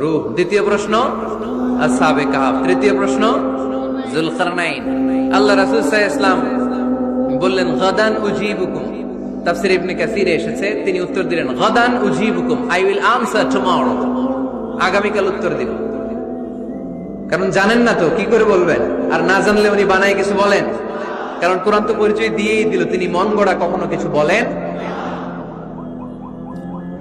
রূহ। দ্বিতীয় প্রশ্ন আসহাবে কাহাফ। তৃতীয় প্রশ্ন, জুলকারনাইন। আল্লাহ রাসূল আলাইহি ইসলাম বললেন, গাদান উজিবুকুম। তাফসীর ইবনে কাসিরে এসেছে, তিনি উত্তর দিলেন, গাদান উজিবুকুম, আই উইল আনসার টুমরো। আগামীকাল উত্তর দিব। কারণ জানেন না তো, কি করে বলবেন? আর না জানলে উনি বানায় কিছু বলেন? কারণ কোরআন তো পরিচয় দিয়েই দিল, তিনি মন গড়া কখনো কিছু বলেন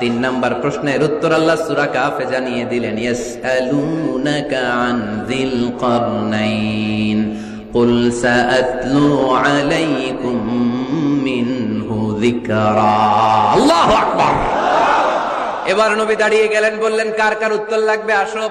তিন নাম্বার প্রশ্নের উত্তর আল্লাহ সূরা কাফে জানিয়ে দিলেন ইয়াসআলুনাকা আন যিল কারনাইন قل سأتلو عليكم منه ذكرا الله أكبر এবার নবী দাঁড়িয়ে গেলেন বললেন কার কার উত্তর লাগবে আসব